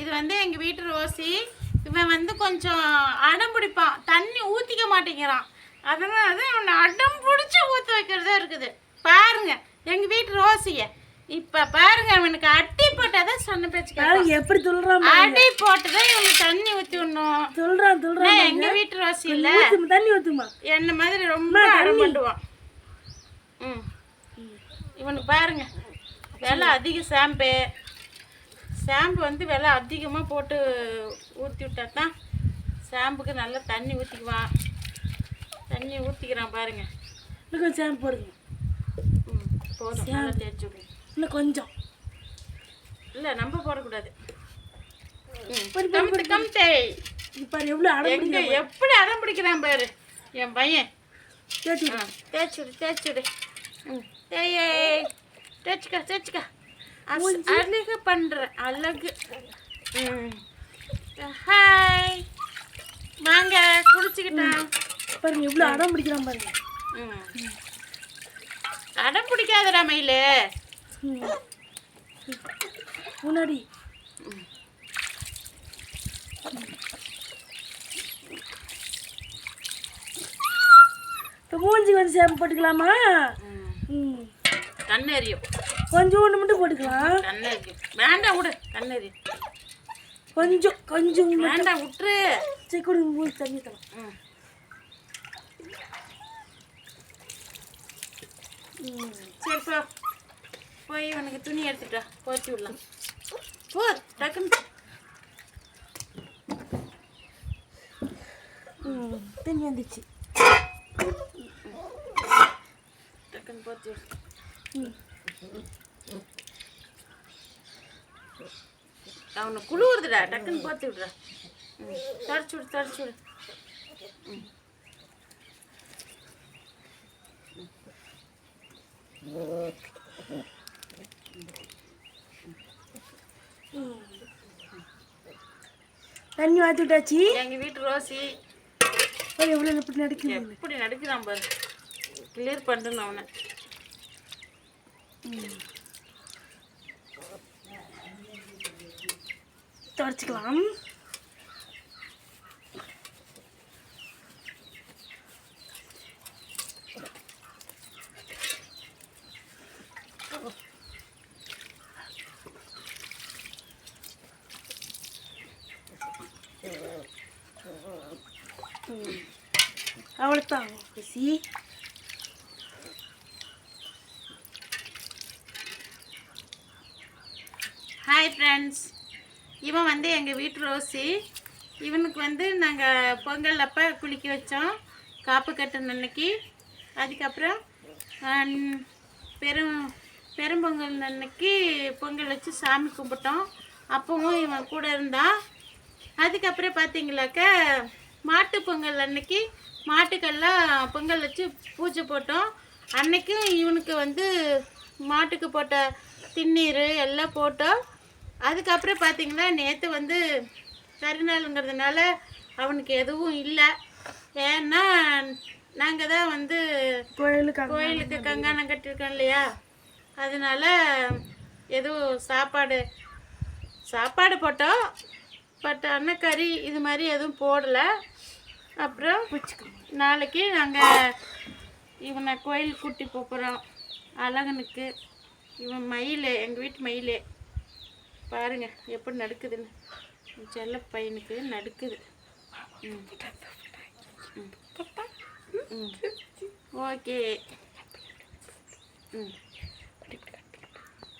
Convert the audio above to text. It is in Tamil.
இது வந்து எங்க வீட்டு ரோசி. இவன் வந்து கொஞ்சம் அடம் பிடிப்பான் தண்ணி ஊத்திக்க மாட்டேங்கிறான். அதனால தான் அவனை அடம் பிடிச்சி ஊற்ற வைக்கிறதா இருக்குது. பாருங்க எங்க வீட்டு ரோசிய. இப்ப பாருங்க அவனுக்கு அட்டி போட்டாதான் சொன்ன பேச்சு எப்படி துள்ளுறான். அடி போட்டுதான் இவனுக்கு தண்ணி ஊத்தி விடணும் துள்ளுறான் துள்ளுறான் நான் எங்க வீட்டு ரோசி இல்ல தண்ணி ஊத்துமா என்ன மாதிரி ரொம்ப அடம் பண்ணுவான். ம். இவனுக்கு பாருங்க விலை அதிக ஷாம்பு ஷாம்பு வந்து விலை அதிகமாக போட்டு ஊற்றி விட்டா தான் ஷாம்புக்கு நல்லா தண்ணி ஊற்றிக்குவான் தண்ணி ஊற்றிக்கிறான் பாருங்க. இன்னும் கொஞ்சம் ஷாம்பு போடுங்க. ம் போதும். நல்லா தேய்ச்சி விடுங்க. இன்னும் கொஞ்சம். இல்லை நம்ம போடக்கூடாது. கம்த்து கம்த்தே. இப்போ எவ்வளோ எங்க எப்படி அடம் பிடிக்கிறான் பாரு. என் பையன். தேய்ச்சி ஆ, தேய்ச்சு விடு தேய்ச்சு விடு. ம் தேயே. தேய்ச்சிக்க தேய்ச்சிக்க. அழகு பண்ற அழகு. ஹாய் வாங்க குடிச்சுக்கிட்டேன் பாருங்க எவ்வளோ அடம் பிடிக்கிறான் பாருங்க. அடம் பிடிக்காதடா மயிலு. முன்னாடி. இப்போ மூஞ்சி வந்து ஷாம்பு போட்டுக்கலாமா? ம். கண்ணெறியும். கொஞ்சோண்டு மட்டும் போட்டுக்கலாம். கண்ணெறியும் வேண்டாம் விடு. கண்ணெறியும் கொஞ்சம் கொஞ்சம் வேண்டாம் விட்டுரு. சரி கொடுங்க மூஞ்சி தண்ணி தரலாம் சரி போ. போய் உனக்கு துணி எடுத்துட்டா போச்சு விடலாம். போ டக்குன்னு. தண்ணி வந்துச்சு. டக்குன்னு போச்சு ம். அவனை குளிருதுடா டக்குன்னு போத்து விடுறா ம் தொடச்சு விடு தொடச்சு விடு ம். தண்ணி வாத்தி விட்டாச்சு எங்க வீட்டு ரோசி. எவ்வளோ எப்படி நடக்குது? எப்படி நடிக்கிறான் பாரு. கிளியர் பண்ணுன்னு அவனை. தொடச்சிக்கலாம் அவ்வளோதான் சி. ஹாய் ஃப்ரெண்ட்ஸ் இவன் வந்து எங்கள் வீட்டு ரோசி. இவனுக்கு வந்து நாங்கள் பொங்கல் அப்போ குளிக்க வச்சோம். காப்பு கட்டின அன்னைக்கு. அதுக்கப்புறம் பெரும் பெரும்பொங்கல் அன்னைக்கு பொங்கல் வச்சு சாமி கும்பிட்டோம். அப்பவும் இவன் கூட இருந்தான் அதுக்கப்புறம் பார்த்தீங்களாக்க மாட்டு பொங்கல் அன்னைக்கு மாட்டுக்கெல்லாம் பொங்கல் வச்சு பூஜை போட்டோம். அன்னைக்கும் இவனுக்கு வந்து மாட்டுக்கு போட்ட திண்ணீர் எல்லாம் போட்டோம். அதுக்கப்புறம் பார்த்தீங்கன்னா நேற்று வந்து கரிநாளுங்கிறதுனால அவனுக்கு எதுவும் இல்லை. ஏன்னா நாங்கள் தான் வந்து கோயிலுக்கு கோயிலுக்கு கங்காணம் கட்டியிருக்கோம் இல்லையா? அதனால எதுவும் சாப்பாடு சாப்பாடு போட்டோம். பட் ஆனால் கறி இது மாதிரி எதுவும் போடலை. அப்புறம் நாளைக்கு நாங்கள் இவனை கோயில் கூட்டி போகிறோம் அழகனுக்கு. இவன் மயில் எங்கள் வீட்டு மயில். பாருங்க எப்படி நடக்குதுன்னு. செல்ல பையனுக்கு நடுக்குது. ஓகே. ம்.